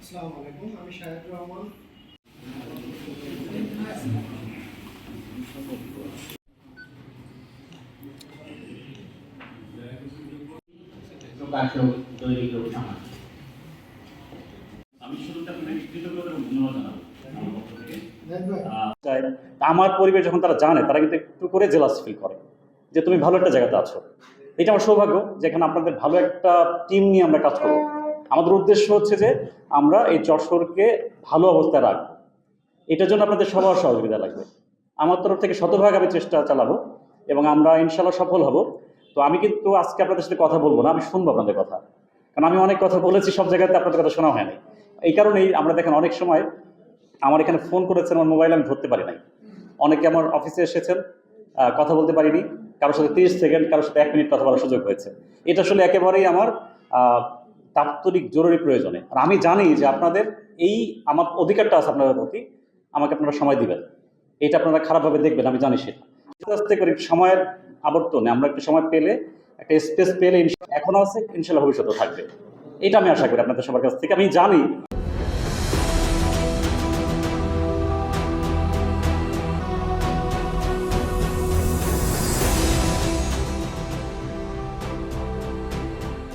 আসসালামু আলাইকুম আমি শাহেদ রহমান। আমি কৃতজ্ঞতা ধন্যবাদ জানাব। আমার পরিবেশ যখন তারা জানে তারা কিন্তু একটু করে জেলাস ফিল করে যে তুমি ভালো একটা জায়গাতে আছো। এটা আমার সৌভাগ্য যেখানে আপনাদের ভালো একটা টিম নিয়ে আমরা কাজ করব। আমাদের উদ্দেশ্য হচ্ছে যে আমরা এই যশোরকে ভালো অবস্থায় রাখব। এটার জন্য আপনাদের সবার সহযোগিতা লাগবে। আমার তরফ থেকে শতভাগ আমি চেষ্টা চালাবো এবং আমরা ইনশাল্লাহ সফল হব। তো আমি কিন্তু আজকে আপনাদের সাথে কথা বলব না, আমি শুনব আপনাদের কথা। কারণ আমি অনেক কথা বলেছি, সব জায়গাতে আপনাদের কথা শোনা হয় নাই এই কারণেই আমরা দেখেন অনেক সময় আমার এখানে ফোন করেছেন, আমার মোবাইল আমি ধরতে পারি নাই। অনেকে আমার অফিসে এসেছেন কথা বলতে পারিনি। কারোর সাথে তিরিশ সেকেন্ড, কারোর সাথে এক মিনিট কথা বলার সুযোগ হয়েছে। এটা আসলে একেবারেই আমার তাৎক্ষণিক জরুরি প্রয়োজনে। আর আমি জানি যে আপনাদের এই আমার অধিকারটা আছে আপনাদের প্রতি, আমাকে আপনারা সময় দিবেন। এটা আপনারা খারাপভাবে দেখবেন, আমি জানি সেটা। আস্তে আস্তে করে সময়ের আবর্তনে আমরা একটু সময় পেলে, একটা স্পেস পেলে ইনশা- এখনও আছে, ইনশাল্লাহ ভবিষ্যতেও থাকবে। এটা আমি আশা করি আপনাদের সবার কাছ থেকে। আমি জানি